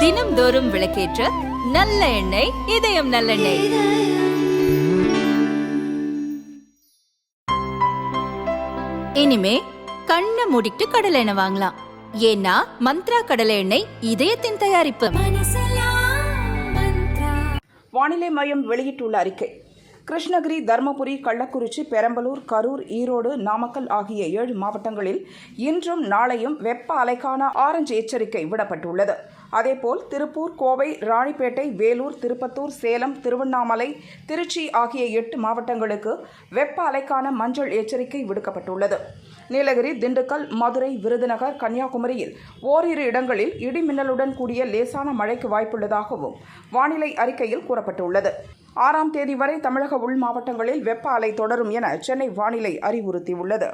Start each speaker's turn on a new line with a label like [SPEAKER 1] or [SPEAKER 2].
[SPEAKER 1] தினம்தோறும் விளக்கேற்ற நல்ல எண்ணெய் இதயம் நல்லெண்ணெய். இனிமே கண்ணை மூடிட்டு கடலை எண்ணெய் வாங்கலாம். ஏன்னா மந்த்ரா கடலை எண்ணெய் இதயத்தின் தயாரிப்பு.
[SPEAKER 2] வானிலை மையம் வெளியிட்டுள்ள அறிக்கை. கிருஷ்ணகிரி தருமபுரி கள்ளக்குறிச்சி பெரம்பலூர் கரூர் ஈரோடு நாமக்கல் ஆகிய ஏழு மாவட்டங்களில் இன்றும் நாளையும் வெப்ப அலைக்கான ஆரஞ்சு எச்சரிக்கை விடப்பட்டுள்ளது. அதேபோல் திருப்பூர் கோவை ராணிப்பேட்டை வேலூர் திருப்பத்தூர் சேலம் திருவண்ணாமலை திருச்சி ஆகிய எட்டு மாவட்டங்களுக்கு வெப்ப அலைக்கான மஞ்சள் எச்சரிக்கை விடுக்கப்பட்டுள்ளது. நீலகிரி திண்டுக்கல் மதுரை விருதுநகர் கன்னியாகுமரியில் ஓரிரு இடங்களில் இடிமின்னலுடன் கூடிய லேசான மழைக்கு வாய்ப்புள்ளதாகவும் வானிலை அறிக்கையில் கூறப்பட்டுள்ளது. ஆறாம் தேதி வரை தமிழக உள் மாவட்டங்களில் வெப்ப அலை தொடரும் என சென்னை வானிலை அறிவுறுத்தியுள்ளது.